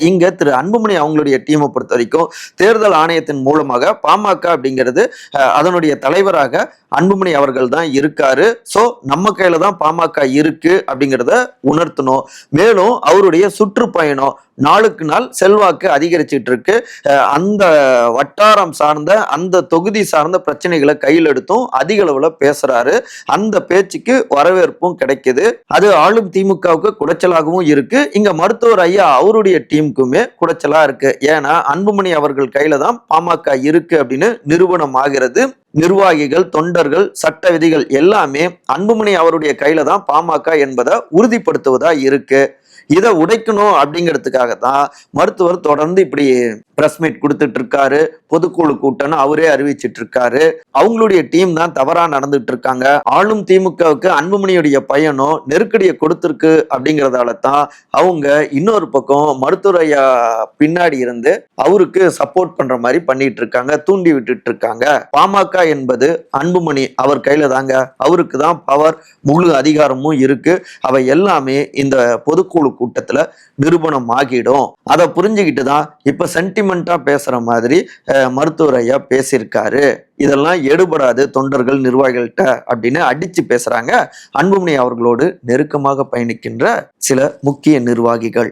இங்க திரு அன்புமணி அவங்களுடைய டீமை பொறுத்த வரைக்கும் தேர்தல் ஆணையத்தின் மூலமாக பாமக அப்படிங்கிறது அதனுடைய தலைவராக அன்புமணி அவர்கள் தான் இருக்காரு. ஸோ நம்ம கையில தான் பாமக இருக்கு அப்படிங்கிறத உணர்த்தணும். மேலும் அவருடைய சுற்றுப்பயணம் நாளுக்கு நாள் செல்வாக்கு அதிகரிச்சிட்டு இருக்கு அந்த வட்டாரம் சார்ந்த அந்த தொகுதி சார்ந்த பிரச்சனைகளை கையில் எடுத்தும் அதிக அளவுல பேசுறாரு. அந்த பேச்சுக்கு வரவேற்பும் கிடைக்குது. அது ஆளும் திமுகவுக்கு குடைச்சலாகவும் இருக்கு. இங்க மருத்துவர் ஐயா அவருடைய டீமுக்குமே குடைச்சலா இருக்கு. ஏன்னா அன்புமணி அவர்கள் கையில தான் பாமக இருக்கு அப்படின்னு நிரூபணம் ஆகிறது நிர்வாகிகள் தொண்டர்கள் சட்ட விதிகள் எல்லாமே அன்புமணி அவருடைய கையில தான் பாமக என்பதை உறுதிப்படுத்துவதா இருக்கு. இதை உடைக்கணும் அப்படிங்கிறதுக்காக தான் மருத்துவர் தொடர்ந்து இப்படி பிரஸ் மீட் கொடுத்துட்டு இருக்காரு பொதுக்குழு கூட்டம்னு அவரே அறிவிச்சிட்டு இருக்காரு அவங்களுடைய டீம் தான் தவறா நடந்துட்டு இருக்காங்க ஆளும் திமுகவுக்கு அன்புமணியுடைய பயனும் நெருக்கடியை கொடுத்துருக்கு அப்படிங்கறதால தான் அவங்க இன்னொரு பக்கம் மருத்துவரையா பின்னாடி இருந்து அவருக்கு சப்போர்ட் பண்ற மாதிரி பண்ணிட்டு இருக்காங்க தூண்டி விட்டுட்டு இருக்காங்க பாமக என்பது அன்புமணி அவர் கையில தாங்க. அவருக்கு தான் பவர் முழு அதிகாரமும் இருக்கு. அவை எல்லாமே இந்த பொதுக்குழு கூட்டத்துல நிரூபணம் ஆகிடும் அதை புரிஞ்சுக்கிட்டு தான் இப்போ சென்டிமெண்ட்டாக பேசுகிற மாதிரி மருத்துவர் ஐயா பேசியிருக்காரு. இதெல்லாம் எடுபடாது தொண்டர்கள் நிர்வாகிகள்கிட்ட அப்படின்னு அடிச்சு பேசுறாங்க அன்புமணி அவர்களோடு நெருக்கமாக பயணிக்கின்ற சில முக்கிய நிர்வாகிகள்.